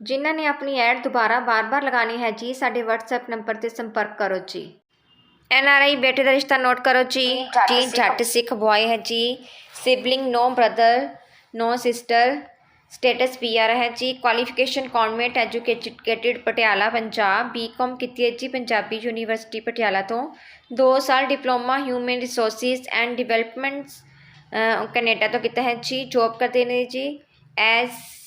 ਜਿਨ੍ਹਾਂ ਨੇ ਆਪਣੀ ਐਡ ਦੁਬਾਰਾ ਬਾਰ-ਬਾਰ ਲਗਾਣੀ ਹੈ ਜੀ ਸਾਡੇ WhatsApp ਨੰਬਰ ਤੇ ਸੰਪਰਕ ਕਰੋ ਜੀ। ਐਨ ਆਰ ਆਈ ਬੇਟੇ ਦਾ ਰਿਸ਼ਤਾ ਨੋਟ ਕਰੋ ਜੀ। ਜੀ ਜੱਟ ਸਿੱਖ। ਬॉय ਹੈ ਜੀ। Sibling no brother no sister status PR ਹੈ ਜੀ। Qualification convent educated Patiala Punjab BCom ਕੀਤੀ ਹੈ ਜੀ ਪੰਜਾਬੀ ਯੂਨੀਵਰਸਿਟੀ ਪਟਿਆਲਾ ਤੋਂ। 2 ਸਾਲ diploma human resources and developments Canada ਤੋਂ ਕੀਤਾ ਹੈ ਜੀ। ਜੌਬ ਕਰਦੇ ਨੇ ਜੀ।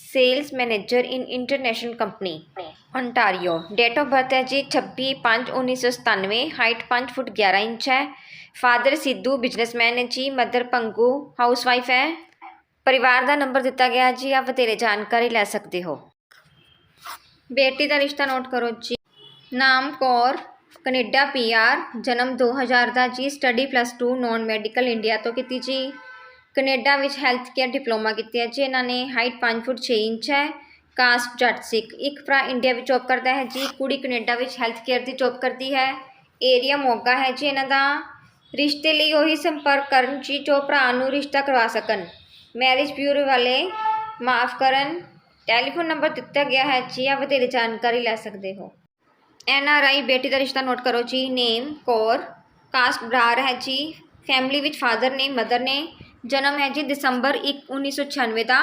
As sales manager in international company ontario date of birth ਹੈ ਜੀ 26/5/1997 ਹਾਈਟ 5 ਫੁੱਟ 11 ਇੰਚ ਹੈ ਫਾਦਰ ਸਿੱਧੂ ਬਿਜ਼ਨਸਮੈਨ ਹੈ ਜੀ ਮਦਰ ਪੰਗੂ ਹਾਊਸਵਾਈਫ ਹੈ ਪਰਿਵਾਰ ਦਾ ਨੰਬਰ ਦਿੱਤਾ ਗਿਆ ਹੈ ਜੀ ਆਪ ਵਧੇਰੇ ਜਾਣਕਾਰੀ ਲੈ ਸਕਦੇ ਹੋ ਬੇਟੀ ਦਾ ਰਿਸ਼ਤਾ ਨੋਟ ਕਰੋ ਜੀ ਨਾਮ ਕੌਰ ਕੈਨੇਡਾ ਪੀਆਰ ਜਨਮ 2000 ਦਾ ਜੀ study plus 2 non medical India ਤੋਂ ਕੀਤੀ ਜੀ ਕੈਨੇਡਾ ਵਿੱਚ ਹੈਲਥ ਕੇਅਰ ਡਿਪਲੋਮਾ ਕੀਤੀ ਹੈ, ਜੀ ਇਹਨਾਂ ਨੇ ਹਾਈਟ 5 ਫੁੱਟ 6 ਇੰਚ ਹੈ, ਕਾਸਟ ਜੱਟ ਸਿੱਖ। ਇੱਕ ਭਰਾ ਇੰਡੀਆ ਵਿੱਚ ਜੌਬ ਕਰਦਾ ਹੈ, ਜੀ ਕੁੜੀ ਕੈਨੇਡਾ ਵਿੱਚ ਹੈਲਥ ਕੇਅਰ ਦੀ ਜੌਬ ਕਰਦੀ ਹੈ, ਏਰੀਆ ਮੋਗਾ ਹੈ, ਜੀ ਇਹਨਾਂ ਦਾ ਰਿਸ਼ਤੇ ਲਈ ਉਹੀ ਸੰਪਰਕ ਕਰਨ, ਜੀ ਜੋ ਭਰਾ ਨੂੰ ਰਿਸ਼ਤਾ ਕਰਵਾ ਸਕਣ। ਮੈਰਿਜ ਬਿਊਰੋ ਵਾਲੇ ਮਾਫ ਕਰਨ, ਟੈਲੀਫੋਨ ਨੰਬਰ ਦਿੱਤਾ ਗਿਆ ਹੈ, ਜੀ ਆ ਵਧੇਰੇ ਜਾਣਕਾਰੀ ਲੈ ਸਕਦੇ ਹੋ। ਐਨ ਆਰ ਆਈ ਬੇਟੀ ਦਾ ਰਿਸ਼ਤਾ ਨੋਟ ਕਰੋ ਜੀ, ਨੇਮ ਕੌਰ, ਕਾਸਟ ਬਰਾਰ ਹੈ, ਜੀ। ਫੈਮਿਲੀ ਵਿੱਚ ਫਾਦਰ ਨੇ, ਮਦਰ ਨੇ ਜਨਮ ਹੈ ਜੀ ਦਸੰਬਰ 1 1996 ਦਾ।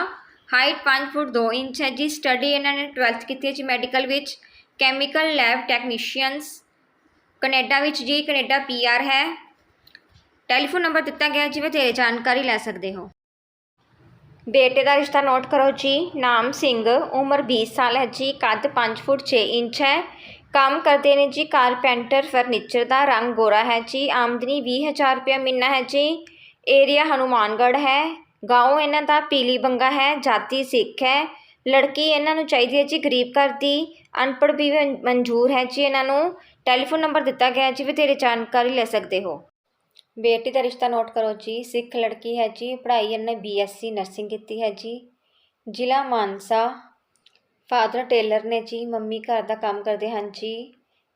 ਹਾਈਟ 5 ਫੁੱਟ 2 ਇੰਚ ਹੈ ਜੀ। ਸਟੱਡੀ ਇਹਨਾਂ ਨੇ 12th ਕੀਤੀ ਹੈ ਜੀ ਮੈਡੀਕਲ ਵਿੱਚ। Chemical lab technicians. ਕੈਨੇਡਾ ਵਿੱਚ ਜੀ ਕੈਨੇਡਾ ਪੀਆਰ ਹੈ। ਟੈਲੀਫੋਨ ਨੰਬਰ ਦਿੱਤਾ ਗਿਆ ਜੀ ਵਧੇਰੇ ਜਾਣਕਾਰੀ ਲੈ ਸਕਦੇ ਹੋ। ਬੇਟੇ ਦਾ ਰਿਸ਼ਤਾ ਨੋਟ ਕਰੋ ਜੀ। ਨਾਮ ਸਿੰਘ, ਉਮਰ 20 ਸਾਲ ਹੈ ਜੀ। ਕੱਦ 5 ਫੁੱਟ 6 ਇੰਚ ਹੈ। ਕੰਮ ਕਰਦੇ ਨੇ ਜੀ ਕਾਰਪੈਂਟਰ ਫਰਨੀਚਰ ਦਾ। ਰੰਗ ਗੋਰਾ ਹੈ ਜੀ। ਆਮਦਨੀ 20000 ਰੁਪਏ ਮਹੀਨਾ ਹੈ ਜੀ। ਏਰੀਆ ਹਨੂਮਾਨਗੜ੍ਹ ਹੈ گاؤں ਇਹਨਾਂ ਦਾ ਪੀਲੀ ਬੰਗਾ ਹੈ ਜਾਤੀ ਸਿੱਖ ਹੈ ਲੜਕੀ ਇਹਨਾਂ ਨੂੰ ਚਾਹੀਦੀ ਹੈ ਜੀ ਗਰੀਬ ਘਰ ਦੀ ਅਨਪੜ੍ਹ ਵੀ ਮਨ- ਮਨਜ਼ੂਰ ਹੈ ਜੀ ਇਹਨਾਂ ਨੂੰ ਟੈਲੀਫੋਨ ਨੰਬਰ ਦਿੱਤਾ ਗਿਆ ਹੈ ਜੀ ਵਧੇਰੇ ਜਾਣਕਾਰੀ ਲੈ ਸਕਦੇ ਹੋ ਬੇਟੀ ਦਾ ਰਿਸ਼ਤਾ ਨੋਟ ਕਰੋ ਜੀ ਸਿੱਖ ਲੜਕੀ ਹੈ ਜੀ ਪੜ੍ਹਾਈ ਇਹਨੇ ਬੀਐਸਸੀ ਨਰਸਿੰਗ ਕੀਤੀ ਹੈ ਜੀ ਜ਼ਿਲ੍ਹਾ ਮਾਨਸਾ ਫਾਦਰ ਟੇਲਰ ਨੇ ਜੀ ਮੰਮੀ ਘਰ ਦਾ ਕੰਮ ਕਰਦੇ ਹਨ ਜੀ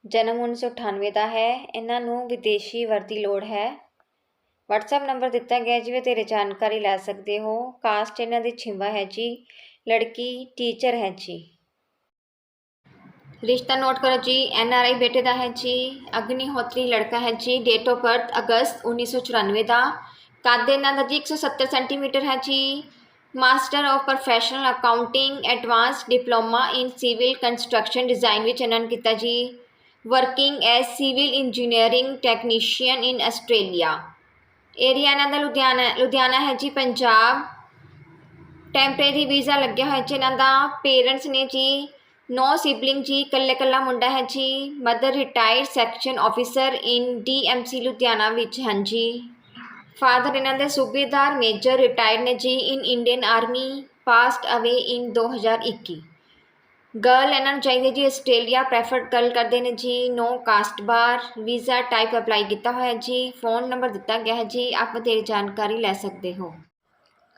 ਜਨਮ 1998 ਦਾ ਹੈ ਇਹਨਾਂ ਨੂੰ ਵਿਦੇਸ਼ੀ ਵਰਦੀ ਲੋੜ ਹੈ WhatsApp ਨੰਬਰ ਦਿੱਤਾ ਗਿਆ ਹੈ ਜੀ ਵਧੇਰੇ ਜਾਣਕਾਰੀ ਲੈ ਸਕਦੇ ਹੋ। ਕਾਸਟ ਇਹਨਾਂ ਦੀ ਛਿੰਵਾ ਹੈ ਜੀ, ਲੜਕੀ ਟੀਚਰ ਹੈ ਜੀ। ਰਿਸ਼ਤਾ ਨੋਟ ਕਰੋ ਜੀ ਐਨ ਆਰ ਆਈ ਬੇਟੇ ਦਾ ਹੈ ਜੀ, ਅਗਨੀਹੋਤਰੀ ਲੜਕਾ ਹੈ ਜੀ ਡੇਟ ਆਫ ਬਰਥ ਅਗਸਤ 1994 ਦਾ। ਕੱਦ ਇਹਨਾਂ ਦਾ ਜੀ 170 ਸੈਂਟੀਮੀਟਰ ਹੈ ਜੀ। Master of professional accounting advance diploma in civil construction design ਵਿੱਚ ਇਹਨਾਂ ਨੇ ਕੀਤਾ ਜੀ। Working as civil engineering technician in Australia area ਇਹਨਾਂ ਦਾ ਲੁਧਿਆਣਾ ਲੁਧਿਆਣਾ ਹੈ ਜੀ ਪੰਜਾਬ। ਟੈਂਪਰੇਰੀ ਵੀਜ਼ਾ ਲੱਗਿਆ ਹੋਇਆ ਜੀ ਇਹਨਾਂ ਦਾ। ਪੇਰੈਂਟਸ ਨੇ ਜੀ, ਨੋ ਸਿਬਲਿੰਗ ਜੀ, ਇਕੱਲੇ ਇਕੱਲਾ ਮੁੰਡਾ ਹੈ ਜੀ। Mother retired section officer in DMC Ludhiana ਵਿੱਚ ਹਨ ਜੀ ਫਾਦਰ ਇਹਨਾਂ ਦੇ ਸੂਬੇਦਾਰ, ਮੇਜਰ ਰਿਟਾਇਰਡ ਨੇ ਜੀ, ਇਨ ਇੰਡੀਅਨ ਆਰਮੀ ਪਾਸਡ ਅਵੇ ਇਨ 2021 ਗਰਲ ਇਹਨਾਂ ਨੂੰ ਚਾਹੀਦੀ ਹੈ ਜੀ ਆਸਟ੍ਰੇਲੀਆ ਪ੍ਰੈਫਰਡ ਗਰਲ ਕਰਦੇ ਨੇ ਜੀ no caste bar visa type apply ਕੀਤਾ ਹੋਇਆ ਜੀ ਫੋਨ ਨੰਬਰ ਦਿੱਤਾ ਗਿਆ ਹੈ ਜੀ ਆਪ ਵਧੇਰੇ ਜਾਣਕਾਰੀ ਲੈ ਸਕਦੇ ਹੋ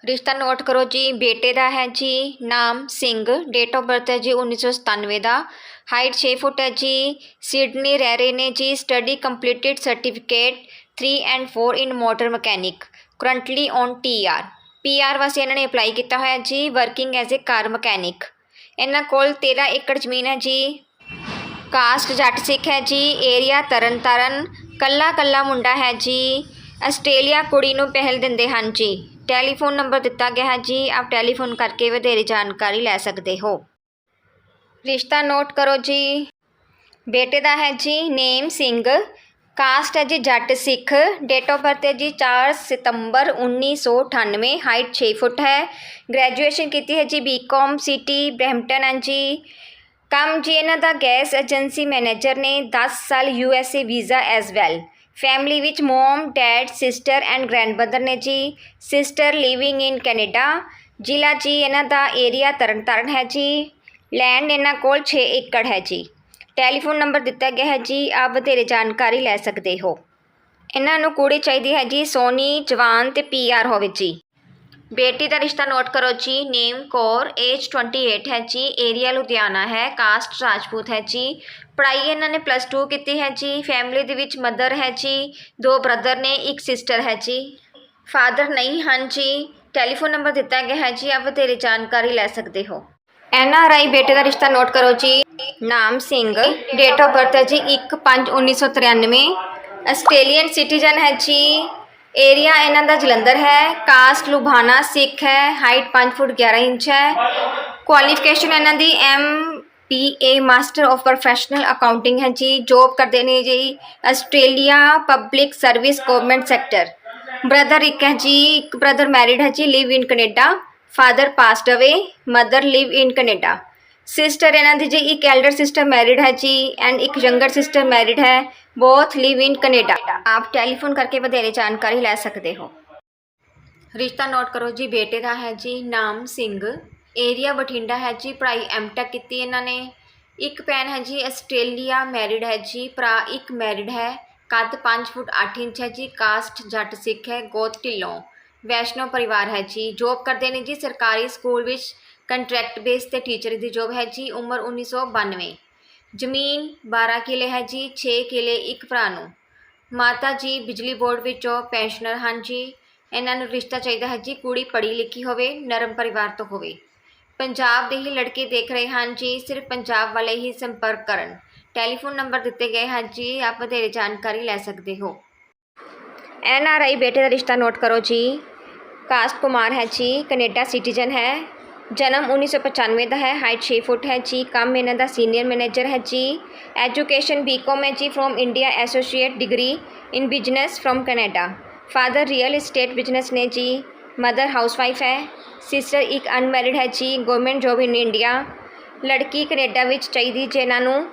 ਰਿਸ਼ਤਾ ਨੋਟ ਕਰੋ ਜੀ ਬੇਟੇ ਦਾ ਹੈ ਜੀ ਨਾਮ ਸਿੰਘ ਡੇਟ ਆਫ ਬਰਥ ਹੈ ਜੀ 1997 ਦਾ ਹਾਈਟ 6 ਫੁੱਟ ਹੈ ਜੀ ਸਿਡਨੀ ਰਹਿ ਰਹੇ ਨੇ ਜੀ study completed certificate 3 and 4 in motor mechanic currently on TR PR ਵਾਸਤੇ ਇਹਨਾਂ ਨੇ ਅਪਲਾਈ ਕੀਤਾ ਹੋਇਆ ਜੀ working as a car mechanic ਇਹਨਾਂ ਕੋਲ 13 ਏਕੜ ਜ਼ਮੀਨ ਹੈ ਜੀ। ਕਾਸਟ ਜੱਟ ਸਿੱਖ ਹੈ ਜੀ। ਏਰੀਆ ਤਰਨ ਤਾਰਨ ਕੱਲਾ ਕੱਲਾ ਮੁੰਡਾ ਹੈ ਜੀ। ਆਸਟ੍ਰੇਲੀਆ ਕੁੜੀ ਨੂੰ ਪਹਿਲ ਦਿੰਦੇ ਹਨ ਜੀ। ਟੈਲੀਫੋਨ ਨੰਬਰ ਦਿੱਤਾ ਗਿਆ ਹੈ ਜੀ। ਆਪ ਟੈਲੀਫੋਨ ਕਰਕੇ ਵਧੇਰੇ ਜਾਣਕਾਰੀ ਲੈ ਸਕਦੇ ਹੋ। ਰਿਸ਼ਤਾ ਨੋਟ ਕਰੋ ਜੀ। ਬੇਟੇ ਦਾ ਹੈ ਜੀ। ਨੇਮ ਸਿੰਘ। ਕਾਸਟ ਹੈ ਜੀ ਜੱਟ ਸਿੱਖ। ਡੇਟ ਆਫ ਬਰਥ ਹੈ ਜੀ 4 ਸਤੰਬਰ 1998 ਹਾਈਟ 6 ਫੁੱਟ ਹੈ। ਗ੍ਰੈਜੂਏਸ਼ਨ ਕੀਤੀ ਹੈ ਜੀ ਬੀਕਾਮ ਸਿਟੀ ਬ੍ਰੈਂਪਟਨ ਐਂਡ ਜੀ। ਕੰਮ ਜੀ ਇਹਨਾਂ ਦਾ ਗੈਸ ਏਜੰਸੀ ਮੈਨੇਜਰ ਨੇ 10 ਸਾਲ U S A visa as well. Family ਵਿੱਚ mom dad sister and grandmother ਨੇ ਜੀ। ਸਿਸਟਰ ਲਿਵਿੰਗ ਇਨ ਕੈਨੇਡਾ ਜ਼ਿਲ੍ਹਾ ਜੀ ਇਹਨਾਂ ਦਾ ਏਰੀਆ ਤਰਨਤਾਰਨ ਹੈ ਜੀ। ਲੈਂਡ ਇਹਨਾਂ ਕੋਲ 6 ਏਕੜ ਹੈ ਜੀ। ਟੈਲੀਫੋਨ ਨੰਬਰ ਦਿੱਤਾ ਗਿਆ ਹੈ ਜੀ, ਆਪ ਵਧੇਰੇ ਜਾਣਕਾਰੀ ਲੈ ਸਕਦੇ ਹੋ। ਇਹਨਾਂ ਨੂੰ ਕੁੜੀ ਚਾਹੀਦੀ ਹੈ ਜੀ, ਸੋਨੀ, ਜਵਾਨ ਤੇ ਪੀਆਰ ਹੋਵੇ ਜੀ। ਬੇਟੀ ਦਾ ਰਿਸ਼ਤਾ ਨੋਟ ਕਰੋ ਜੀ, ਨੇਮ ਕੌਰ ਏਜ 28 ਹੈ ਜੀ ਏਰੀਆ ਲੁਧਿਆਣਾ ਹੈ ਕਾਸਟ ਰਾਜਪੂਤ ਹੈ ਜੀ। ਪੜ੍ਹਾਈ ਇਹਨਾਂ ਨੇ ਪਲੱਸ 2 ਕੀਤੀ ਹੈ ਜੀ ਫੈਮਿਲੀ ਦੇ ਵਿੱਚ ਮਦਰ ਹੈ ਜੀ, ਦੋ ਬ੍ਰਦਰ ਨੇ, ਇੱਕ ਸਿਸਟਰ ਹੈ ਜੀ। ਫਾਦਰ ਨਹੀਂ ਹਨ ਜੀ, ਟੈਲੀਫੋਨ ਨੰਬਰ ਦਿੱਤਾ ਗਿਆ ਹੈ ਜੀ, ਆਪ ਵਧੇਰੇ ਜਾਣਕਾਰੀ ਲੈ ਸਕਦੇ ਹੋ। ਐਨ ਆਰ ਆਈ ਬੇਟੇ ਦਾ ਰਿਸ਼ਤਾ ਨੋਟ ਕਰੋ ਜੀ। ਨਾਮ ਸਿੰਘ। ਡੇਟ ਆਫ ਬਰਥ ਹੈ ਜੀ 1/5/1993 ਆਸਟ੍ਰੇਲੀਅਨ ਸਿਟੀਜ਼ਨ ਹੈ ਜੀ। ਏਰੀਆ ਇਹਨਾਂ ਦਾ ਜਲੰਧਰ ਹੈ। ਕਾਸਟ ਲੁਬਾਨਾ ਸਿੱਖ ਹੈ। ਹਾਈਟ 5 ਫੁੱਟ 11 ਇੰਚ ਹੈ। ਕੁਆਲੀਫਿਕੇਸ਼ਨ ਇਹਨਾਂ ਦੀ M P A master of professional accounting ਹੈ ਜੀ। ਜੋਬ ਕਰਦੇ ਨੇ ਜੀ Australia public service government sector brother ਇੱਕ ਹੈ ਜੀ। ਇੱਕ ਬ੍ਰਦਰ ਮੈਰਿਡ ਹੈ ਜੀ। Live in Canada father passed away mother live in Canada sister ਇਹਨਾਂ ਦੀ ਜੀ ਇੱਕ ਐਲਡਰ ਸਿਸਟਰ ਮੈਰਿਡ ਹੈ ਜੀ ਐਂਡ ਇੱਕ ਯੰਗਰ ਸਿਸਟਰ ਮੈਰਿਡ ਹੈ ਬੋਥ ਲਿਵ ਇਨ ਕੈਨੇਡਾ ਆਪ ਟੈਲੀਫੋਨ ਕਰਕੇ ਵਧੇਰੇ ਜਾਣਕਾਰੀ ਲੈ ਸਕਦੇ ਹੋ ਰਿਸ਼ਤਾ ਨੋਟ ਕਰੋ ਜੀ ਬੇਟੇ ਦਾ ਹੈ ਜੀ ਨਾਮ ਸਿੰਘ ਏਰੀਆ ਬਠਿੰਡਾ ਹੈ ਜੀ ਪੜ੍ਹਾਈ ਐਮਟੈਕ ਕੀਤੀ ਇਹਨਾਂ ਨੇ ਇੱਕ ਭੈਣ ਹੈ ਜੀ ਆਸਟ੍ਰੇਲੀਆ ਮੈਰਿਡ ਹੈ ਜੀ ਭਰਾ ਇੱਕ ਮੈਰਿਡ ਹੈ ਕੱਦ 5 ਫੁੱਟ 8 ਇੰਚ ਹੈ ਜੀ ਕਾਸਟ ਜੱਟ ਸਿੱਖ ਹੈ ਗੋਤ ਢਿੱਲੋਂ ਵੈਸ਼ਨੋ ਪਰਿਵਾਰ ਹੈ ਜੀ। ਜੋਬ ਕਰਦੇ ਨੇ ਜੀ ਸਰਕਾਰੀ ਸਕੂਲ ਵਿੱਚ ਕੰਟਰੈਕਟ ਬੇਸ ਤੇ ਟੀਚਰ ਦੀ ਜੋਬ ਹੈ ਜੀ, ਉਮਰ 1992 ਜ਼ਮੀਨ 12 ਕਿਲੇ ਹੈ ਜੀ 6 ਕਿਲੇ ਇੱਕ ਭਰਾ ਨੂੰ। ਮਾਤਾ ਜੀ ਬਿਜਲੀ ਬੋਰਡ ਵਿੱਚੋਂ ਪੈਨਸ਼ਨਰ ਹਨ ਜੀ। ਇਹਨਾਂ ਨੂੰ ਰਿਸ਼ਤਾ ਚਾਹੀਦਾ ਹੈ ਜੀ, ਕੁੜੀ ਪੜ੍ਹੀ ਲਿਖੀ ਹੋਵੇ, ਨਰਮ ਪਰਿਵਾਰ ਤੋਂ ਹੋਵੇ। ਪੰਜਾਬ ਦੇ ਹੀ ਲੜਕੇ ਦੇਖ ਰਹੇ ਹਨ ਜੀ, ਸਿਰਫ ਪੰਜਾਬ ਵਾਲੇ ਹੀ ਸੰਪਰਕ ਕਰਨ। ਟੈਲੀਫੋਨ ਨੰਬਰ ਦਿੱਤੇ ਗਏ ਹਨ ਜੀ, ਆਪ ਵਧੇਰੇ ਜਾਣਕਾਰੀ ਲੈ ਸਕਦੇ ਹੋ। ਐਨ ਆਰ ਆਈ ਬੇਟੇ ਦਾ ਰਿਸ਼ਤਾ ਨੋਟ ਕਰੋ ਜੀ। ਕਾਸਟ ਕੁਮਾਰ ਹੈ ਜੀ, ਕੈਨੇਡਾ ਸਿਟੀਜ਼ਨ ਹੈ। ਜਨਮ 1995 ਦਾ ਹੈ, ਹਾਈਟ 6 ਫੁੱਟ ਹੈ ਜੀ। ਕੰਮ ਇਹਨਾਂ ਦਾ ਸੀਨੀਅਰ ਮੈਨੇਜਰ ਹੈ ਜੀ। ਐਜੂਕੇਸ਼ਨ ਬੀਕਾਮ ਹੈ ਜੀ from India associate degree in business from Canada. Father real estate business ਨੇ ਜੀ। ਮਦਰ ਹਾਊਸਵਾਈਫ ਹੈ। ਸਿਸਟਰ ਇੱਕ ਅਨਮੈਰਿਡ ਹੈ ਜੀ। Government job in India. ਲੜਕੀ ਕੈਨੇਡਾ ਵਿੱਚ ਚਾਹੀਦੀ ਜੇ ਇਹਨਾਂ ਨੂੰ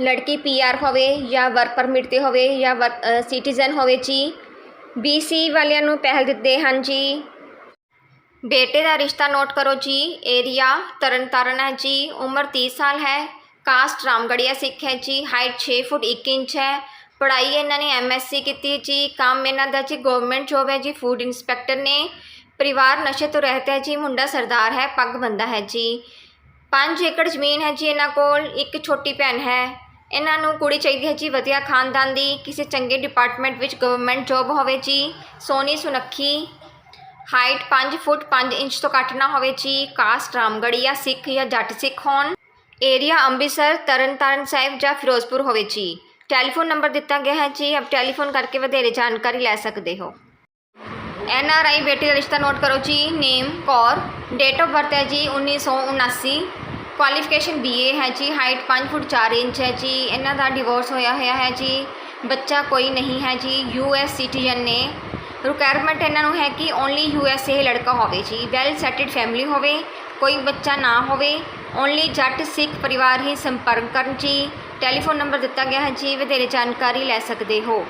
ਲੜਕੀ ਪੀਆਰ ਹੋਵੇ ਜਾਂ ਵਰਕ ਪਰਮਿਟ ਤੇ ਹੋਵੇ ਜਾਂ ਸਿਟੀਜ਼ਨ ਹੋਵੇ ਜੀ। ਬੀਸੀ ਵਾਲਿਆਂ ਨੂੰ ਪਹਿਲ ਦਿੱਤੇ ਹਨ ਜੀ। ਬੇਟੇ ਦਾ ਰਿਸ਼ਤਾ ਨੋਟ ਕਰੋ ਜੀ। ਏਰੀਆ ਤਰਨਤਾਰਨ ਹੈ ਜੀ। ਉਮਰ 30 ਸਾਲ ਹੈ। ਕਾਸਟ ਰਾਮਗੜੀਆ ਸਿੱਖ ਹੈ ਜੀ। ਹਾਈਟ 6 ਫੁੱਟ 1 ਇੰਚ ਹੈ। ਪੜ੍ਹਾਈ ਇਹਨਾਂ ਨੇ ਐਮਐਸਸੀ ਕੀਤੀ ਜੀ। ਕੰਮ ਇਹਨਾਂ ਦਾ ਜੀ ਗਵਰਨਮੈਂਟ ਜੋਬ ਹੈ ਜੀ। ਫੂਡ ਇੰਸਪੈਕਟਰ ਨੇ। ਪਰਿਵਾਰ ਨਸ਼ੇ ਤੋਂ ਰਹਿਤ ਹੈ ਜੀ। ਮੁੰਡਾ ਸਰਦਾਰ ਹੈ। ਪੱਗ ਬੰਦਾ ਹੈ ਜੀ। 5 ਏਕੜ ਜ਼ਮੀਨ ਹੈ ਜੀ ਇਹਨਾਂ ਕੋਲ। ਇੱਕ ਛੋਟੀ ਭੈਣ ਹੈ। ਇਹਨਾਂ ਨੂੰ ਕੁੜੀ ਚਾਹੀਦੀ ਹੈ ਜੀ, ਵਧੀਆ ਖਾਨਦਾਨ ਦੀ, ਕਿਸੇ ਚੰਗੇ ਡਿਪਾਰਟਮੈਂਟ ਵਿੱਚ ਗਵਰਨਮੈਂਟ ਜੋਬ ਹੋਵੇ ਜੀ ਸੋਨੀ ਸੁਨੱਖੀ ਹਾਈਟ 5 ਫੁੱਟ 5 ਇੰਚ ਤੋਂ ਘੱਟ ਨਾ ਹੋਵੇ ਜੀ ਕਾਸਟ ਰਾਮਗੜੀਆ ਸਿੱਖ ਜਾਂ ਜੱਟ ਸਿੱਖ ਹੋਣ ਏਰੀਆ ਅੰਮ੍ਰਿਤਸਰ, ਤਰਨਤਾਰਨ ਸਾਹਿਬ ਜਾਂ ਫਿਰੋਜ਼ਪੁਰ ਹੋਵੇ ਜੀ। ਟੈਲੀਫੋਨ ਨੰਬਰ ਦਿੱਤਾ ਗਿਆ ਹੈ ਜੀ, ਆਪ ਟੈਲੀਫੋਨ ਕਰਕੇ ਵਧੇਰੇ ਜਾਣਕਾਰੀ ਲੈ ਸਕਦੇ ਹੋ। ਐਨ ਆਰ ਆਈ ਬੇਟੀ ਦਾ ਰਿਸ਼ਤਾ ਨੋਟ ਕਰੋ ਜੀ name Kaur date of birth ਹੈ ਜੀ 1979 ਕੁਆਲੀਫਿਕੇਸ਼ਨ ਬੀਏ ਹੈ ਜੀ ਹਾਈਟ 5 ਫੁੱਟ 4 ਇੰਚ ਹੈ ਜੀ, ਇਹਨਾਂ ਦਾ ਡਿਵੋਰਸ ਹੋਇਆ ਹੋਇਆ ਹੈ ਜੀ, ਬੱਚਾ ਕੋਈ ਨਹੀਂ ਹੈ ਜੀ ਯੂ ਐਸ ਸਿਟੀਜ਼ਨ ਨੇ। ਰਿਕੁਆਇਰਮੈਂਟ ਇਹਨਾਂ ਨੂੰ ਹੈ ਕਿ ਓਨਲੀ ਯੂ ਐਸ ਏ ਲੜਕਾ ਹੋਵੇ ਜੀ ਵੈਲ ਸੈਟਲਡ ਫੈਮਿਲੀ ਹੋਵੇ, ਕੋਈ ਬੱਚਾ ਨਾ ਹੋਵੇ ਓਨਲੀ ਜੱਟ, ਸਿੱਖ ਪਰਿਵਾਰ ਹੀ ਸੰਪਰਕ ਕਰਨ ਜੀ ਟੈਲੀਫੋਨ ਨੰਬਰ ਦਿੱਤਾ ਗਿਆ ਹੈ ਜੀ, ਵਧੇਰੇ ਜਾਣਕਾਰੀ ਲੈ ਸਕਦੇ ਹੋ।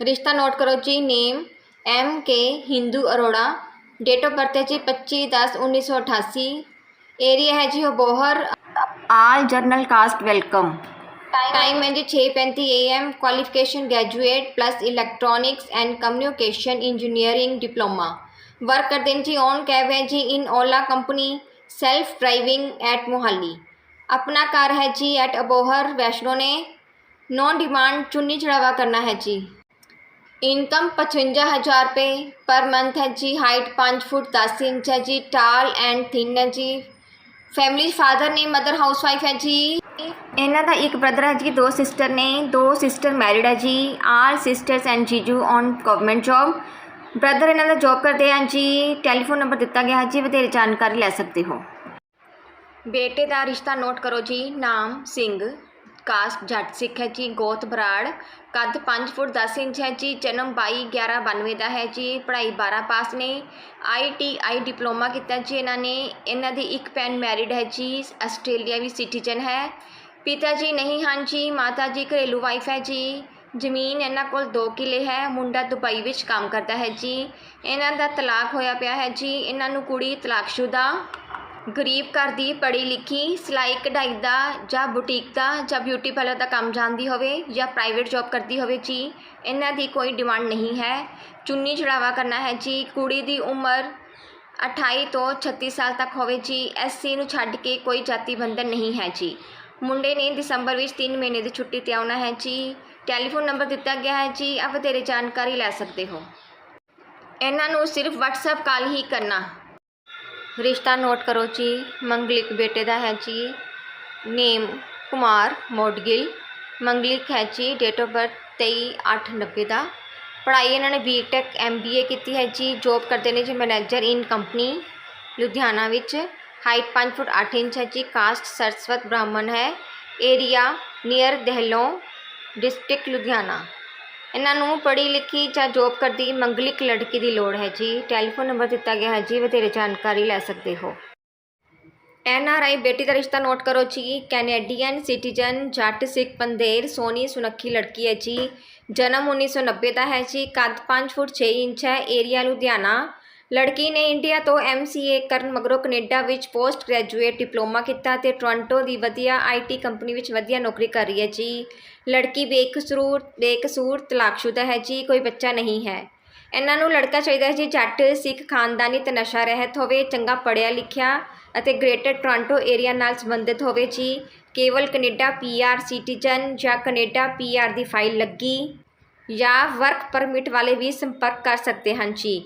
ਰਿਸ਼ਤਾ ਨੋਟ ਕਰੋ ਜੀ name M K Hindu Arora date of birth ਹੈ ਜੀ 25 10 1988 ਏਰੀਆ ਹੈ ਜੀ Bohar all general caste welcome time ਹੈ ਜੀ 6:35 AM qualification graduate plus electronics and communication engineering diploma work ਕਰਦੇ ਨੇ ਜੀ ਔਨ ਕੈਬ ਹੈ ਜੀ in Ola company self driving at Mohali ਆਪਣਾ ਕਾਰ ਹੈ ਜੀ ਐਟ ਅਬੋਹਰ ਵੈਸ਼ਨੋ ਨੇ ਨੋ ਡਿਮਾਂਡ ਚੁੰਨੀ ਚੜਾਵਾ ਕਰਨਾ ਹੈ ਜੀ ਇਨਕਮ 55000 ਰੁਪਏ ਪਰ ਮੰਥ ਹੈ ਜੀ ਹਾਈਟ 5 ਫੁੱਟ 10 ਇੰਚ ਹੈ ਜੀ ਟਾਲ ਐਂਡ ਥਿਨ ਹੈ ਜੀ ਫੈਮਿਲੀ ਫਾਦਰ ਨੇ ਮਦਰ ਹਾਊਸਵਾਈਫ ਹੈ ਜੀ। ਇਹਨਾਂ ਦਾ ਇੱਕ ਬ੍ਰਦਰ ਹੈ ਜੀ ਦੋ ਸਿਸਟਰ ਨੇ ਦੋ ਸਿਸਟਰ ਮੈਰਿਡ ਹੈ ਜੀ। ਆਲ ਸਿਸਟਰਸ ਐਂਡ ਜੀਜੂ ਔਨ ਗਵਰਨਮੈਂਟ ਜੌਬ ਬ੍ਰਦਰ ਇਹਨਾਂ ਦਾ ਜੌਬ ਕਰਦੇ ਹਨ ਜੀ ਟੈਲੀਫੋਨ ਨੰਬਰ ਦਿੱਤਾ ਗਿਆ ਹੈ ਜੀ ਵਧੇਰੇ ਜਾਣਕਾਰੀ ਲੈ ਸਕਦੇ ਹੋ। ਬੇਟੇ ਦਾ ਰਿਸ਼ਤਾ ਨੋਟ ਕਰੋ ਜੀ ਨਾਮ ਸਿੰਘ। ਕਾਸਟ ਜੱਟ ਸਿੱਖ ਹੈ ਜੀ, ਗੋਤ ਬਰਾੜ। ਕੱਦ 5 ਫੁੱਟ 10 ਇੰਚ ਹੈ ਜੀ, ਜਨਮ 22 11 92 ਦਾ ਹੈ ਜੀ, ਪੜ੍ਹਾਈ 12 ਪਾਸ ਨੇ। ਆਈਟੀਆਈ ਡਿਪਲੋਮਾ ਕੀਤਾ ਜੀ ਇਹਨਾਂ ਨੇ, ਇਹਨਾਂ ਦੀ ਇੱਕ ਭੈਣ ਮੈਰਿਡ ਹੈ ਜੀ, ਆਸਟ੍ਰੇਲੀਆ ਵੀ ਸਿਟੀਜ਼ਨ ਹੈ। ਪਿਤਾ ਜੀ ਨਹੀਂ ਹਨ ਜੀ, ਮਾਤਾ ਜੀ ਘਰੇਲੂ ਵਾਈਫ ਹੈ ਜੀ। ਜ਼ਮੀਨ ਇਹਨਾਂ ਕੋਲ 2 ਕਿੱਲੇ ਹੈ, ਮੁੰਡਾ ਦੁਬਈ ਵਿੱਚ ਕੰਮ ਕਰਦਾ ਹੈ ਜੀ। ਇਹਨਾਂ ਦਾ ਤਲਾਕ ਹੋਇਆ ਪਿਆ ਹੈ ਜੀ, ਇਹਨਾਂ ਨੂੰ ਕੁੜੀ ਤਲਾਕਸ਼ੁਦਾ ਗਰੀਬ ਘਰ ਦੀ ਪੜ੍ਹੀ ਲਿਖੀ, ਸਿਲਾਈ ਕਢਾਈ ਦਾ ਜਾਂ ਬੁਟੀਕ ਦਾ ਜਾਂ ਬਿਊਟੀ ਪਾਰਲਰ ਦਾ ਕੰਮ ਜਾਣਦੀ ਹੋਵੇ ਜਾਂ ਪ੍ਰਾਈਵੇਟ ਜੌਬ ਕਰਦੀ ਹੋਵੇ ਜੀ, ਇਹਨਾਂ ਦੀ ਕੋਈ ਡਿਮਾਂਡ ਨਹੀਂ ਹੈ। ਚੁੰਨੀ ਚੜਾਵਾ ਕਰਨਾ ਹੈ ਜੀ, ਕੁੜੀ ਦੀ ਉਮਰ 28 ਤੋਂ 36 ਸਾਲ ਤੱਕ ਹੋਵੇ ਜੀ ਐਸਸੀ ਨੂੰ ਛੱਡ ਕੇ ਕੋਈ ਜਾਤੀ ਬੰਧਨ ਨਹੀਂ ਹੈ ਜੀ। ਮੁੰਡੇ ਨੇ ਦਸੰਬਰ ਵਿੱਚ 3 ਮਹੀਨੇ ਦੀ ਛੁੱਟੀ ਤੇ ਆਉਣਾ ਹੈ ਜੀ। ਟੈਲੀਫੋਨ ਨੰਬਰ ਦਿੱਤਾ ਗਿਆ ਹੈ ਜੀ, ਆਪ ਵਧੇਰੇ ਜਾਣਕਾਰੀ ਲੈ ਸਕਦੇ ਹੋ। ਇਹਨਾਂ ਨੂੰ ਸਿਰਫ WhatsApp ਕਾਲ ਹੀ ਕਰਨਾ। ਰਿਸ਼ਤਾ ਨੋਟ ਕਰੋ ਜੀ। ਮੰਗਲਿਕ ਬੇਟੇ ਦਾ ਹੈ ਜੀ। ਨੇਮ ਕੁਮਾਰ ਮੋਡਗਿਲ। ਮੰਗਲਿਕ ਹੈ ਜੀ ਡੇਟ ਆਫ ਬਰਥ 23/8/90 ਦਾ। ਪੜ੍ਹਾਈ ਇਹਨਾਂ ਨੇ ਬੀਟੈਕ ਐਮਬੀਏ ਕੀਤੀ ਹੈ ਜੀ। ਜੋਬ ਕਰਦੇ ਨੇ ਜੀ ਮੈਨੇਜਰ ਇਨ ਕੰਪਨੀ ਲੁਧਿਆਣਾ ਵਿੱਚ। ਹਾਈਟ 5 ਫੁੱਟ 8 ਇੰਚ ਹੈ ਜੀ। ਕਾਸਟ ਸਰਸਵਤ ਬ੍ਰਾਹਮਣ ਹੈ। Area near Dehlon district Ludhiana. ਇਹਨਾਂ ਨੂੰ ਪੜ੍ਹੀ ਲਿਖੀ ਜਾਂ ਜੋਬ ਕਰਦੀ ਮੰਗਲਿਕ ਲੜਕੀ ਦੀ ਲੋੜ ਹੈ ਜੀ। ਟੈਲੀਫੋਨ ਨੰਬਰ ਦਿੱਤਾ ਗਿਆ ਹੈ ਜੀ, ਵਧੇਰੇ ਜਾਣਕਾਰੀ ਲੈ ਸਕਦੇ ਹੋ। ਐਨ ਆਰ ਆਈ ਬੇਟੀ ਦਾ ਰਿਸ਼ਤਾ ਨੋਟ ਕਰੋ ਜੀ। ਕੈਨੇਡੀਅਨ ਸਿਟੀਜ਼ਨ ਜੱਟ ਸਿੱਖ ਪੰਦੇਰ ਸੋਨੀ ਸੁਨੱਖੀ ਲੜਕੀ ਹੈ ਜੀ। ਜਨਮ 1990 ਦਾ ਹੈ ਜੀ। ਕੱਦ 5 ਫੁੱਟ 6 ਇੰਚ ਹੈ ਏਰੀਆ ਲੁਧਿਆਣਾ। ਲੜਕੀ ਨੇ ਇੰਡੀਆ ਤੋਂ ਐਮਸੀਏ ਕਰਨ ਮਗਰੋਂ ਕੈਨੇਡਾ ਵਿੱਚ ਪੋਸਟ ਗ੍ਰੈਜੂਏਟ ਡਿਪਲੋਮਾ ਕੀਤਾ ਤੇ ਟੋਰਾਂਟੋ ਦੀ ਵਧੀਆ ਆਈਟੀ ਕੰਪਨੀ ਵਿੱਚ ਵਧੀਆ ਨੌਕਰੀ ਕਰ ਰਹੀ ਹੈ ਜੀ। ਲੜਕੀ ਬੇਕਸੂਰ ਬੇਕਸੂਰ, ਤਲਾਕਸ਼ੁਦਾ ਹੈ ਜੀ, ਕੋਈ ਬੱਚਾ ਨਹੀਂ ਹੈ। ਇਹਨਾਂ ਨੂੰ ਲੜਕਾ ਚਾਹੀਦਾ ਹੈ ਜੀ, ਜੱਟ, ਸਿੱਖ, ਖਾਨਦਾਨੀ ਤੇ ਨਸ਼ਾ ਰਹਿਤ ਹੋਵੇ, ਚੰਗਾ ਪੜ੍ਹਿਆ ਲਿਖਿਆ ਅਤੇ ਗ੍ਰੇਟਰ ਟੋਰਾਂਟੋ ਏਰੀਆ ਨਾਲ ਸੰਬੰਧਿਤ ਹੋਵੇ ਜੀ। ਕੇਵਲ ਕੈਨੇਡਾ ਪੀਆਰ ਸਿਟੀਜ਼ਨ ਜਾਂ ਕੈਨੇਡਾ ਪੀਆਰ ਦੀ ਫਾਈਲ ਲੱਗੀ ਜਾਂ ਵਰਕ ਪਰਮਿਟ ਵਾਲੇ ਵੀ ਸੰਪਰਕ ਕਰ ਸਕਦੇ ਹਨ ਜੀ।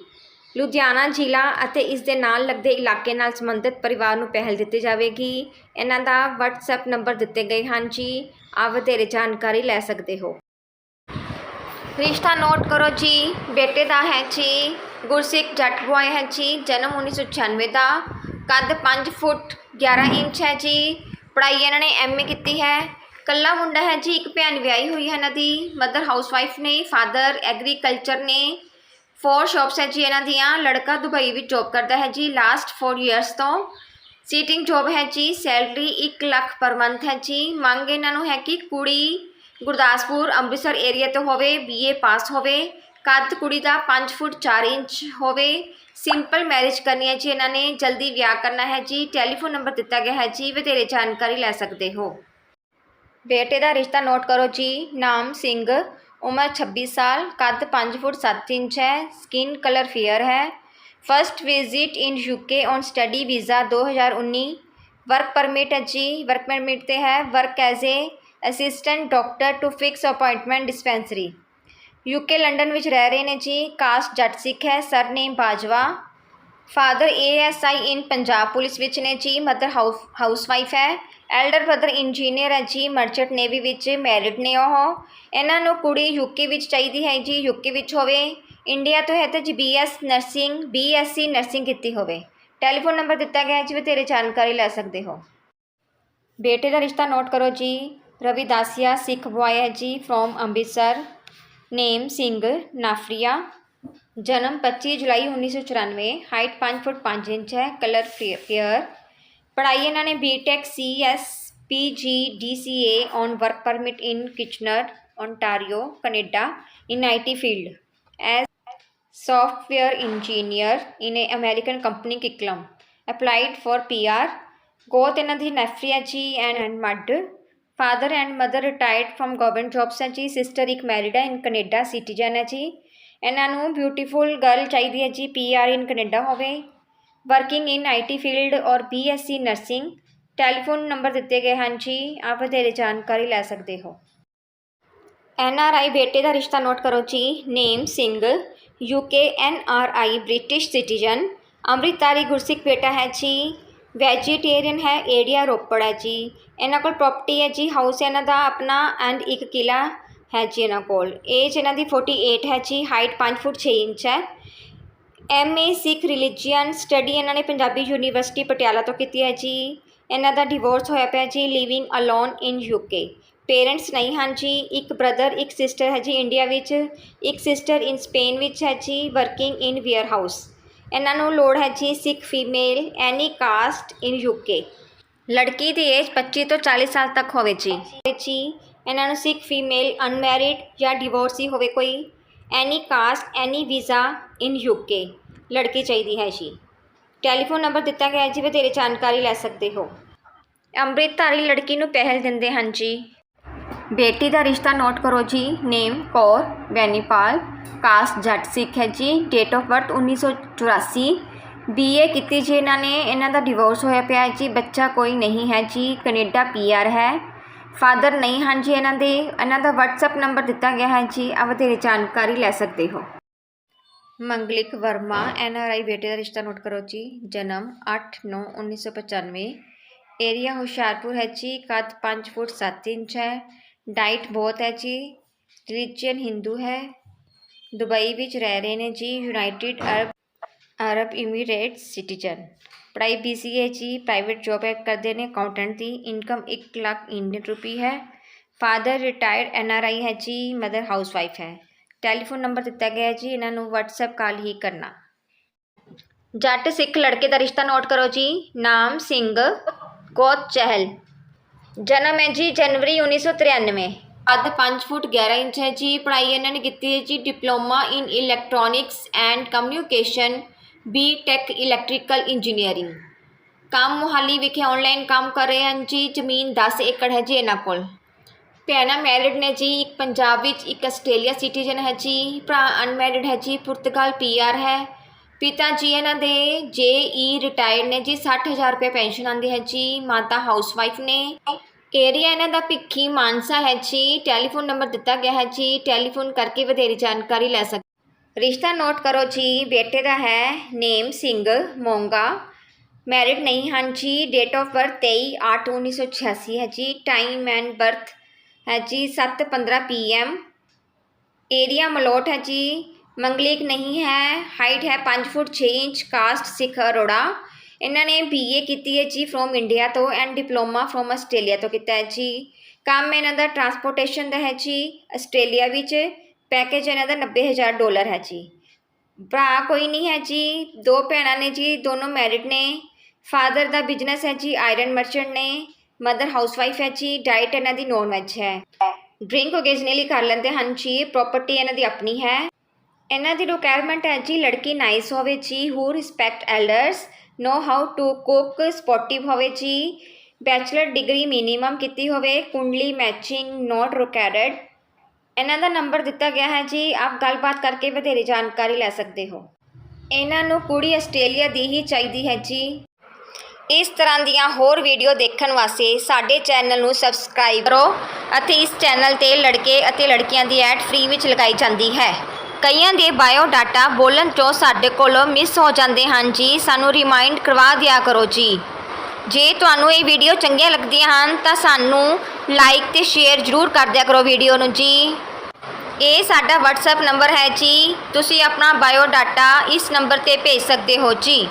ਲੁਧਿਆਣਾ ਜ਼ਿਲ੍ਹਾ ਅਤੇ ਇਸ ਦੇ ਨਾਲ ਲੱਗਦੇ ਇਲਾਕੇ ਨਾਲ ਸੰਬੰਧਿਤ ਪਰਿਵਾਰ ਨੂੰ ਪਹਿਲ ਦਿੱਤੀ ਜਾਵੇਗੀ। ਇਹਨਾਂ ਦਾ WhatsApp ਨੰਬਰ ਦਿੱਤੇ ਗਏ ਹਨ ਜੀ। ਆਪ ਵਧੇਰੇ ਜਾਣਕਾਰੀ ਲੈ ਸਕਦੇ ਹੋ। ਰਿਸ਼ਤਾ ਨੋਟ ਕਰੋ ਜੀ। ਬੇਟੇ ਦਾ ਹੈ ਜੀ। ਗੁਰਸਿੱਖ ਜੱਟ ਬੁਆਏ ਹੈ ਜੀ। ਜਨਮ 1996 ਦਾ। ਕੱਦ 5 ਫੁੱਟ 11 ਇੰਚ ਹੈ ਜੀ। ਪੜ੍ਹਾਈ ਇਹਨਾਂ ਨੇ ਐਮਏ ਕੀਤੀ ਹੈ। ਕੱਲਾ ਮੁੰਡਾ ਹੈ ਜੀ। ਇੱਕ ਭੈਣ ਵਿਆਹੀ ਹੋਈ ਹੈ ਇਹਨਾਂ ਦੀ। ਮਦਰ ਹਾਊਸਵਾਈਫ ਨੇ, ਫਾਦਰ ਐਗਰੀਕਲਚਰ ਨੇ। ਫੋਰ ਸ਼ਾਪਸ ਹੈ ਜੀ, ਇਹਨਾਂ ਦੀਆਂ। ਲੜਕਾ ਦੁਬਈ ਵਿੱਚ ਜੌਬ ਕਰਦਾ ਹੈ ਜੀ ਲਾਸਟ 4 ਇਅਰਸ ਤੋਂ। ਸੀਟਿੰਗ ਜੌਬ ਹੈ ਜੀ ਸੈਲਰੀ 1 ਲੱਖ ਪਰ ਮੰਥ ਹੈ ਜੀ। ਮੰਗ ਇਹਨਾਂ ਨੂੰ ਹੈ ਕਿ ਕੁੜੀ ਗੁਰਦਾਸਪੁਰ, ਅੰਮ੍ਰਿਤਸਰ ਏਰੀਆ ਤੋਂ ਹੋਵੇ ਬੀਏ ਪਾਸ ਹੋਵੇ। ਕੱਦ ਕੁੜੀ ਦਾ 5 ਫੁੱਟ 4 ਇੰਚ ਹੋਵੇ। ਸਿੰਪਲ ਮੈਰਿਜ ਕਰਨੀ ਹੈ ਜੀ ਇਹਨਾਂ ਨੇ, ਜਲਦੀ ਵਿਆਹ ਕਰਨਾ ਹੈ ਜੀ। ਟੈਲੀਫੋਨ ਨੰਬਰ ਦਿੱਤਾ ਗਿਆ ਹੈ ਜੀ, ਵਧੇਰੇ ਜਾਣਕਾਰੀ ਲੈ ਸਕਦੇ ਹੋ। ਬੇਟੇ ਦਾ ਰਿਸ਼ਤਾ ਨੋਟ ਕਰੋ ਜੀ, ਨਾਮ ਸਿੰਘ। ਉਮਰ 26 ਸਾਲ, ਕੱਦ 5 ਫੁੱਟ 7 ਇੰਚ ਹੈ ਸਕਿਨ ਕਲਰ ਫੇਅਰ ਹੈ। First visit in UK on study visa 2019 work permit ਹੈ ਜੀ ਵਰਕ ਪਰਮਿਟ ਤੇ ਹੈ। Work as a assistant doctor to fix appointment dispensary UK London ਵਿੱਚ ਰਹਿ ਰਹੇ ਨੇ ਜੀ। ਕਾਸਟ ਜੱਟ ਸਿੱਖ ਹੈ। Surname Bajwa. Father ASI in Punjab police ਵਿੱਚ ਨੇ ਜੀ ਮਦਰ ਹਾਊਸ ਹਾਊਸਵਾਈਫ ਹੈ। ਐਲਡਰ ਬ੍ਰਦਰ ਇੰਜੀਨੀਅਰ ਹੈ ਜੀ ਮਰਚੈਂਟ ਨੇਵੀ ਵਿੱਚ ਮੈਰਿਡ ਨੇ ਉਹ। ਇਹਨਾਂ ਨੂੰ ਕੁੜੀ ਯੂਕੇ ਵਿੱਚ ਚਾਹੀਦੀ ਹੈ ਜੀ ਯੂਕੇ ਵਿੱਚ ਹੋਵੇ। ਇੰਡੀਆ ਤੋਂ ਹੈ ਤਾਂ ਜੀ ਬੀਐਸ ਨਰਸਿੰਗ ਬੀਐਸਸੀ ਨਰਸਿੰਗ ਕੀਤੀ ਹੋਵੇ। ਟੈਲੀਫੋਨ ਨੰਬਰ ਦਿੱਤਾ ਗਿਆ ਹੈ ਜੀ, ਬਥੇਰੇ ਜਾਣਕਾਰੀ ਲੈ ਸਕਦੇ ਹੋ। ਬੇਟੇ ਦਾ ਰਿਸ਼ਤਾ ਨੋਟ ਕਰੋ ਜੀ। ਰਵੀ ਦਾਸੀਆ, ਸਿੱਖ ਬੁਆਏ ਹੈ ਜੀ ਫਰੋਮ ਅੰਮ੍ਰਿਤਸਰ। ਨੇਮ ਸਿੰਘ ਨਾਫਰੀਆ। ਜਨਮ 25 ਜੁਲਾਈ 1994 ਹਾਈਟ 5 ਫੁੱਟ 5 ਇੰਚ ਹੈ ਕਲਰ ਫੇਅਰ ਪੜ੍ਹਾਈ ਇਹਨਾਂ ਨੇ BTech CS PG DCA on work permit in Kitchener ontario, canada, in it field as software engineer in a american company, kicklam applied for pr ਗੋਤ ਇਹਨਾਂ ਦੀ ਨੈਫਰੀ ਹੈ ਜੀ and and mud father and mother retired from government jobs ਹੈ ਜੀ sister ਇੱਕ married ਹੈ in Canada citizen ਹੈ ਜੀ। ਇਹਨਾਂ ਨੂੰ ਬਿਊਟੀਫੁਲ ਗਰਲ ਚਾਹੀਦੀ ਹੈ ਜੀ ਪੀਆਰ ਇਨ ਕੈਨੇਡਾ ਹੋਵੇ। Working in IT field or BSc nursing telephone number ਦਿੱਤੇ ਗਏ ਹਨ ਜੀ, ਆਪ ਵਧੇਰੇ ਜਾਣਕਾਰੀ ਲੈ ਸਕਦੇ ਹੋ। ਐਨ ਆਰ ਆਈ ਬੇਟੇ ਦਾ ਰਿਸ਼ਤਾ ਨੋਟ ਕਰੋ ਜੀ name Singh UK N R I British citizen ਅੰਮ੍ਰਿਤਧਾਰੀ ਗੁਰਸਿੱਖ ਬੇਟਾ ਹੈ ਜੀ ਵੈਜੀਟੇਰੀਅਨ ਹੈ ਏਰੀਆ ਰੋਪੜ ਹੈ ਜੀ। ਇਹਨਾਂ ਕੋਲ ਪ੍ਰਾਪਰਟੀ ਹੈ ਜੀ ਹਾਊਸ ਹੈ, ਇਹਨਾਂ ਦਾ ਆਪਣਾ ਐਂਡ ਇੱਕ ਕਿਲਾ ਹੈ ਜੀ ਇਹਨਾਂ ਕੋਲ। ਏਜ ਇਹਨਾਂ ਦੀ 48 ਹੈ ਜੀ ਹਾਈਟ 5 ਫੁੱਟ 6 ਇੰਚ ਹੈ। M A Sikh religion study ਇਹਨਾਂ ਨੇ ਪੰਜਾਬੀ ਯੂਨੀਵਰਸਿਟੀ ਪਟਿਆਲਾ ਤੋਂ ਕੀਤੀ ਹੈ ਜੀ। ਇਹਨਾਂ ਦਾ ਡਿਵੋਰਸ ਹੋਇਆ ਪਿਆ ਜੀ living alone in UK parents ਨਹੀਂ ਹਨ ਜੀ, ਇੱਕ ਬ੍ਰਦਰ ਇੱਕ ਸਿਸਟਰ ਹੈ ਜੀ ਇੰਡੀਆ ਵਿੱਚ, ਇੱਕ ਸਿਸਟਰ ਇਨ ਸਪੇਨ ਵਿੱਚ ਹੈ ਜੀ ਵਰਕਿੰਗ ਇਨ ਵੇਅਰ ਹਾਊਸ ਇਹਨਾਂ ਨੂੰ ਲੋੜ ਹੈ ਜੀ Sikh female any caste in UK ਲੜਕੀ ਦੀ ਏਜ 25 ਤੋਂ 40 ਸਾਲ ਤੱਕ ਹੋਵੇ ਜੀ। ਜੀ ਇਹਨਾਂ ਨੂੰ ਸਿੱਖ, ਫੀਮੇਲ, ਅਨਮੈਰਿਡ ਜਾਂ ਡਿਵੋਰਸੀ ਹੋਵੇ ਕੋਈ any caste any visa in UK ਲੜਕੀ ਚਾਹੀਦੀ ਹੈ ਜੀ। ਟੈਲੀਫੋਨ ਨੰਬਰ ਦਿੱਤਾ ਗਿਆ ਹੈ ਜੀ, ਵਧੇਰੇ ਜਾਣਕਾਰੀ ਲੈ ਸਕਦੇ ਹੋ। ਅੰਮ੍ਰਿਤਧਾਰੀ ਲੜਕੀ ਨੂੰ ਪਹਿਲ ਦਿੰਦੇ ਹਨ ਜੀ। ਬੇਟੀ ਦਾ ਰਿਸ਼ਤਾ ਨੋਟ ਕਰੋ ਜੀ ਨੇਮ ਕੌਰ ਬੈਨੀਪਾਲ ਕਾਸਟ ਜੱਟ, ਸਿੱਖ ਹੈ ਜੀ। ਡੇਟ ਆਫ ਬਰਥ 1984 ਬੀਏ ਕੀਤੀ ਜੀ ਇਹਨਾਂ ਨੇ, ਇਹਨਾਂ ਦਾ ਡਿਵੋਰਸ ਹੋਇਆ ਪਿਆ ਹੈ ਜੀ। ਬੱਚਾ ਕੋਈ ਨਹੀਂ ਹੈ ਜੀ, ਕੈਨੇਡਾ ਪੀਆਰ ਹੈ। ਫਾਦਰ ਨਹੀਂ ਹਨ ਜੀ, ਇਹਨਾਂ ਦੇ, ਇਹਨਾਂ ਦਾ WhatsApp ਨੰਬਰ ਦਿੱਤਾ ਗਿਆ ਹੈ ਜੀ ਆ ਵਧੇਰੇ ਜਾਣਕਾਰੀ ਲੈ ਸਕਦੇ ਹੋ। ਮੰਗਲਿਕ ਵਰਮਾ, ਐੱਨ ਆਰ ਆਈ ਬੇਟੇ ਦਾ ਰਿਸ਼ਤਾ ਨੋਟ ਕਰੋ ਜੀ, ਜਨਮ 8/9/1995 ਏਰੀਆ ਹੁਸ਼ਿਆਰਪੁਰ ਹੈ ਜੀ, ਕੱਦ 5 ਫੁੱਟ 7 ਇੰਚ ਹੈ ਡਾਈਟ ਬਹੁਤ ਹੈ ਜੀ, ਰਿਲੀਜੀਅਨ ਹਿੰਦੂ ਹੈ, ਦੁਬਈ ਵਿੱਚ ਰਹਿ ਰਹੇ ਨੇ ਜੀ, United Arab Arab Emirate citizen. ਪੜ੍ਹਾਈ ਬੀਸੀਏ ਜੀ ਪ੍ਰਾਈਵੇਟ ਜੌਬ ਕਰਦੇ ਨੇ ਅਕਾਊਂਟੈਂਟ ਦੀ ਇਨਕਮ 1 ਲੱਖ ਇੰਡੀਅਨ ਰੁਪੀ ਹੈ। ਫਾਦਰ ਰਿਟਾਇਰਡ ਐਨਆਰਆਈ ਹੈ ਜੀ ਮਦਰ ਹਾਊਸਵਾਈਫ ਹੈ। ਟੈਲੀਫੋਨ ਨੰਬਰ ਦਿੱਤਾ ਗਿਆ ਹੈ ਜੀ, ਇਹਨਾਂ ਨੂੰ WhatsApp ਕਾਲ ਹੀ ਕਰਨਾ। ਜੱਟ ਸਿੱਖ ਲੜਕੇ ਦਾ ਰਿਸ਼ਤਾ ਨੋਟ ਕਰੋ ਜੀ, ਨਾਮ ਸਿੰਘ ਕੋਤ ਚਹਿਲ। ਜਨਮ ਹੈ ਜੀ ਜਨਵਰੀ 1993 ਕੱਦ 5 ਫੁੱਟ 11 ਇੰਚ ਹੈ ਜੀ, ਪੜ੍ਹਾਈ ਇਹਨਾਂ ਨੇ ਕੀਤੀ ਹੈ ਜੀ, diploma in electronics and communication B tech electrical engineering ਕੰਮ ਮੁਹਾਲੀ ਵਿਖੇ ਆਨਲਾਈਨ ਕੰਮ ਕਰ ਰਹੇ ਹਨ ਜੀ। ਜ਼ਮੀਨ 10 ਏਕੜ ਹੈ ਜੀ ਇਹਨਾਂ ਕੋਲ। ਭੈਣਾਂ ਮੈਰਿਡ ਨੇ ਜੀ। ਇੱਕ ਪੰਜਾਬ ਵਿੱਚ, ਇੱਕ ਆਸਟ੍ਰੇਲੀਆ ਸਿਟੀਜ਼ਨ ਹੈ ਜੀ। ਭਰਾ ਅਨਮੈਰਿਡ ਹੈ ਜੀ। ਪੁਰਤਗਾਲ ਪੀਆਰ ਹੈ। ਪਿਤਾ ਜੀ ਇਹਨਾਂ ਦੇ ਜੇਈ ਰਿਟਾਇਰਡ ਨੇ ਜੀ। 60000 ਰੁਪਏ ਪੈਨਸ਼ਨ ਆਉਂਦੀ ਹੈ ਜੀ। ਮਾਤਾ ਹਾਊਸਵਾਈਫ ਨੇ। ਏਰੀਆ ਇਹਨਾਂ ਦਾ ਭਿੱਖੀ ਮਾਨਸਾ ਹੈ ਜੀ। ਟੈਲੀਫੋਨ ਨੰਬਰ ਦਿੱਤਾ ਗਿਆ ਹੈ ਜੀ। ਟੈਲੀਫੋਨ ਕਰਕੇ ਵਧੇਰੇ ਜਾਣਕਾਰੀ ਲੈ ਸਕਦੇ ਰਿਸ਼ਤਾ ਨੋਟ ਕਰੋ ਜੀ, ਬੇਟੇ ਦਾ ਹੈ, ਨੇਮ ਸਿੰਘ ਮੋਂਗਾ ਮੈਰਿਡ ਨਹੀਂ ਹਨ ਜੀ ਡੇਟ ਆਫ ਬਰਥ 23/8/1986 ਹੈ ਜੀ ਟਾਈਮ ਐਂਡ ਬਰਥ ਹੈ ਜੀ 7:15 ਪੀਐਮ ਏਰੀਆ ਮਲੋਟ ਹੈ ਜੀ, ਮੰਗਲਿਕ ਨਹੀਂ ਹੈ ਹਾਈਟ ਹੈ 5 foot 6 inch caste Sikh Arora, ਇਹਨਾਂ ਨੇ ਬੀਏ ਕੀਤੀ ਹੈ ਜੀ ਫਰੋਮ ਇੰਡੀਆ ਤੋਂ ਐਂਡ ਡਿਪਲੋਮਾ ਫਰੋਮ ਆਸਟ੍ਰੇਲੀਆ ਤੋਂ ਕੀਤਾ ਹੈ ਜੀ, ਕੰਮ ਇਹਨਾਂ ਦਾ ਟਰਾਂਸਪੋਰਟੇਸ਼ਨ ਦਾ ਹੈ ਜੀ ਆਸਟ੍ਰੇਲੀਆ ਵਿੱਚ ਪੈਕੇਜ ਇਹਨਾਂ ਦਾ 90000 ਡਾਲਰ ਹੈ ਜੀ। ਭਰਾ ਕੋਈ ਨਹੀਂ ਹੈ ਜੀ, ਦੋ ਭੈਣਾਂ ਨੇ ਜੀ, ਦੋਨੋਂ ਮੈਰਿਡ ਨੇ। ਫਾਦਰ ਦਾ ਬਿਜ਼ਨਸ ਹੈ ਜੀ, ਆਇਰਨ ਮਰਚੈਂਟ ਨੇ। ਮਦਰ ਹਾਊਸਵਾਈਫ ਹੈ ਜੀ ਡਾਈਟ ਇਹਨਾਂ ਦੀ ਨੌਨ ਵੈਜ ਹੈ। ਡਰਿੰਕ ਓਕੇਜਨਲੀ ਕਰ ਲੈਂਦੇ ਹਨ ਜੀ, ਪ੍ਰਾਪਰਟੀ ਇਹਨਾਂ ਦੀ ਆਪਣੀ ਹੈ। ਇਹਨਾਂ ਦੀ ਰਿਕੁਆਇਰਮੈਂਟ ਹੈ ਜੀ, ਲੜਕੀ ਨਾਈਸ ਹੋਵੇ ਜੀ, who respect elders, know how to cook, sportive ਹੋਵੇ ਜੀ। ਬੈਚਲਰ ਡਿਗਰੀ ਮਿਨੀਮਮ ਕੀਤੀ ਹੋਵੇ, ਕੁੰਡਲੀ ਮੈਚਿੰਗ, ਨੋਟ ਰਿਕੁਆਇਰਡ ਇਹਨਾਂ ਦਾ ਨੰਬਰ ਦਿੱਤਾ ਗਿਆ ਹੈ ਜੀ, ਆਪ ਗੱਲਬਾਤ ਕਰਕੇ ਵਧੇਰੇ ਜਾਣਕਾਰੀ ਲੈ ਸਕਦੇ ਹੋ। ਇਹਨਾਂ ਨੂੰ ਕੁੜੀ ਆਸਟ੍ਰੇਲੀਆ ਦੀ ਹੀ ਚਾਹੀਦੀ ਹੈ ਜੀ। ਇਸ ਤਰ੍ਹਾਂ ਦੀਆਂ ਹੋਰ ਵੀਡੀਓ ਦੇਖਣ ਵਾਸਤੇ ਸਾਡੇ ਚੈਨਲ ਨੂੰ ਸਬਸਕ੍ਰਾਈਬ ਕਰੋ ਅਤੇ ਇਸ ਚੈਨਲ ਤੇ ਲੜਕੇ ਅਤੇ ਲੜਕੀਆਂ ਦੀ ਐਡ ਫ੍ਰੀ ਵਿੱਚ ਲਗਾਈ ਜਾਂਦੀ ਹੈ। ਕਈਆਂ ਦੇ ਬਾਇਓ ਡਾਟਾ ਬੋਲਣ ਤੋਂ ਸਾਡੇ ਕੋਲੋਂ ਮਿਸ ਹੋ ਜਾਂਦੇ ਹਨ ਜੀ, ਸਾਨੂੰ ਰਿਮਾਈਂਡ ਕਰਵਾ ਦਿਆ ਕਰੋ ਜੀ। ਜੇ ਤੁਹਾਨੂੰ ਇਹ ਵੀਡੀਓ ਚੰਗੀਆਂ ਲੱਗਦੀਆਂ ਹਨ, ਤਾਂ ਸਾਨੂੰ ਲਾਈਕ ਤੇ ਸ਼ੇਅਰ ਜ਼ਰੂਰ ਕਰ ਦਿਆ ਕਰੋ ਵੀਡੀਓ ਨੂੰ ਜੀ। ਇਹ ਸਾਡਾ WhatsApp ਨੰਬਰ ਹੈ ਜੀ। ਤੁਸੀਂ ਆਪਣਾ ਬਾਇਓ ਡਾਟਾ ਇਸ ਨੰਬਰ ਤੇ ਭੇਜ ਸਕਦੇ ਹੋ ਜੀ।